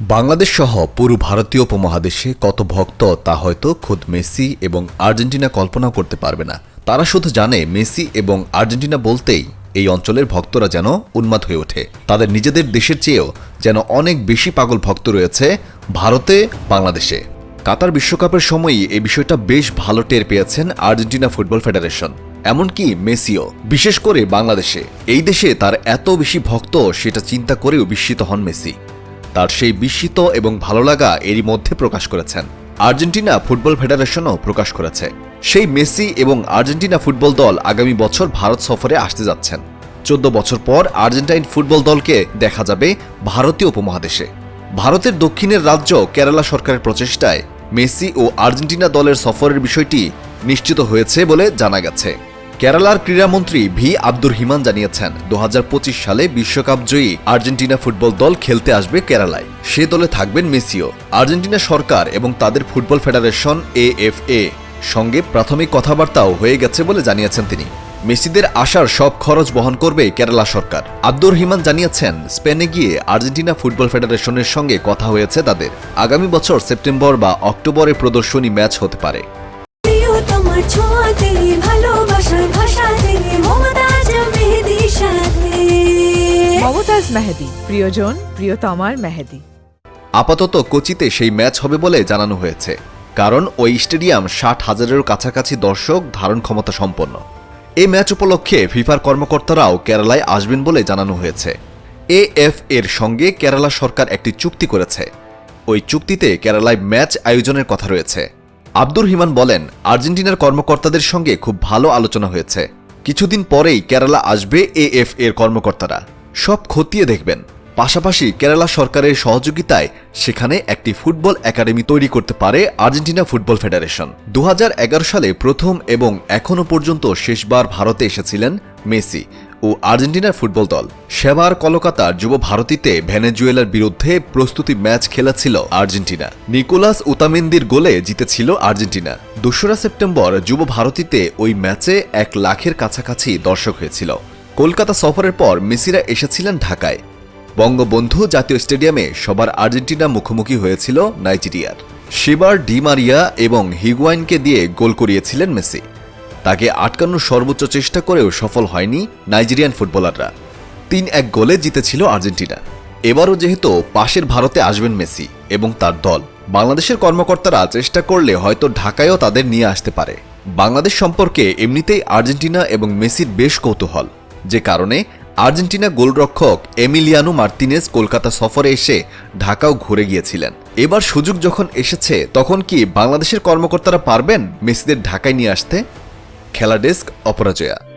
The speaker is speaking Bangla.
বাংলাদেশ সহ পুরো ভারতীয় উপমহাদেশে কত ভক্ত তা হয়তো খোদ মেসি এবং আর্জেন্টিনা কল্পনা করতে পারবে না। তারা শুধু জানে মেসি এবং আর্জেন্টিনা বলতেই এই অঞ্চলের ভক্তরা যেন উন্মাদ হয়ে ওঠে। তাদের নিজেদের দেশের চেয়েও যেন অনেক বেশি পাগল ভক্ত রয়েছে ভারতে, বাংলাদেশে। কাতার বিশ্বকাপের সময়ই এই বিষয়টা বেশ ভালো টের পেয়েছেন আর্জেন্টিনা ফুটবল ফেডারেশন। এমনকি মেসিও, বিশেষ করে বাংলাদেশে। এই দেশে তার এত বেশি ভক্ত সেটা চিন্তা করেও বিস্মিত হন মেসি। তার সেই বিস্মিত এবং ভালো লাগা এরই মধ্যে প্রকাশ করেছেন। আর্জেন্টিনা ফুটবল ফেডারেশনও প্রকাশ করেছে। সেই মেসি এবং আর্জেন্টিনা ফুটবল দল আগামী বছর ভারত সফরে আসতে যাচ্ছেন। চোদ্দ বছর পর আর্জেন্টাইন ফুটবল দলকে দেখা যাবে ভারতীয় উপমহাদেশে। ভারতের দক্ষিণের রাজ্য কেরালা সরকারের প্রচেষ্টায় মেসি ও আর্জেন্টিনা দলের সফরের বিষয়টি নিশ্চিত হয়েছে বলে জানা গেছে। কেরালার ক্রীড়ামন্ত্রী ভি আব্দুর হিমান জানিয়েছেন দু হাজার পঁচিশ সালে বিশ্বকাপ জয়ী আর্জেন্টিনা ফুটবল দল খেলতে আসবে কেরালায়। সে দলে থাকবেন মেসিও। আর্জেন্টিনা সরকার এবং তাদের ফুটবল ফেডারেশন এএফএ। সঙ্গে প্রাথমিক কথাবার্তাও হয়ে গেছে বলে জানিয়েছেন তিনি। মেসিদের আসার সব খরচ বহন করবে কেরালা সরকার। আব্দুর হিমান জানিয়েছেন, স্পেনে গিয়ে আর্জেন্টিনা ফুটবল ফেডারেশনের সঙ্গে কথা হয়েছে তাদের। আগামী বছর সেপ্টেম্বর বা অক্টোবরে প্রদর্শনী ম্যাচ হতে পারে। তোমার ছোঁয়াতে ভালোবাসার ভাষাতে মমতাজ মেহেদি সাথে। মমতাজ মেহেদি প্রিয়জন প্রিয়তমার মেহেদি। আপাতত কোচিতে সেই ম্যাচ হবে বলে জানানো হয়েছে কারণ ওই স্টেডিয়াম ষাট হাজারের কাছাকাছি দর্শক ধারণ ক্ষমতা সম্পন্ন। এই ম্যাচ উপলক্ষে ফিফার কর্মকর্তারাও কেরালায় আসবেন বলে জানানো হয়েছে। এএফ এর সঙ্গে কেরালা সরকার একটি চুক্তি করেছে। ওই চুক্তিতে কেরালায় ম্যাচ আয়োজনের কথা রয়েছে। আব্দুর হিমান বলেন, আর্জেন্টিনার কর্মকর্তাদের সঙ্গে খুব ভালো আলোচনা হয়েছে। কিছুদিন পরেই কেরালা আসবে এএফ এর কর্মকর্তারা। সব খতিয়ে দেখবেন। পাশাপাশি কেরালা সরকারের সহযোগিতায় সেখানে একটি ফুটবল একাডেমি তৈরি করতে পারে আর্জেন্টিনা ফুটবল ফেডারেশন। দু হাজার এগারো সালে প্রথম এবং এখনও পর্যন্ত শেষবার ভারতে এসেছিলেন মেসি। ও আর্জেন্টিনার ফুটবল দল। সেবার কলকাতার যুব ভারতীতে ভেনেজুয়েলার বিরুদ্ধে প্রস্তুতি ম্যাচ খেলেছিল আর্জেন্টিনা। নিকোলাস উতামেন্দির গোলে জিতেছিল আর্জেন্টিনা। দোসরা সেপ্টেম্বর যুব ভারতীতে ওই ম্যাচে এক লাখের কাছাকাছি দর্শক হয়েছিল। কলকাতা সফরের পর মেসিরা এসেছিলেন ঢাকায়। বঙ্গবন্ধু জাতীয় স্টেডিয়ামে সবার আর্জেন্টিনা মুখোমুখি হয়েছিল নাইজেরিয়ার। সেবার ডিমারিয়া এবং হিগুয়াইনকে দিয়ে গোল করিয়েছিলেন মেসি। তাকে আটকানোর সর্বোচ্চ চেষ্টা করেও সফল হয়নি নাইজেরিয়ান ফুটবলাররা। তিন এক গোলে জিতেছিল আর্জেন্টিনা। এবারও যেহেতু পাশের ভারতে আসবেন মেসি এবং তার দল, বাংলাদেশের কর্মকর্তারা চেষ্টা করলে হয়তো ঢাকায়ও তাদের নিয়ে আসতে পারে। বাংলাদেশ সম্পর্কে এমনিতেই আর্জেন্টিনা এবং মেসির বেশ কৌতূহল, যে কারণে আর্জেন্টিনা গোলরক্ষক এমিলিয়ানো মার্তিনেজ কলকাতা সফরে এসে ঢাকাও ঘুরে গিয়েছিলেন। এবার সুযোগ যখন এসেছে, তখন কি বাংলাদেশের কর্মকর্তারা পারবেন মেসিদের ঢাকায় নিয়ে আসতে? খেলা ডেস্ক অপরাজয়া।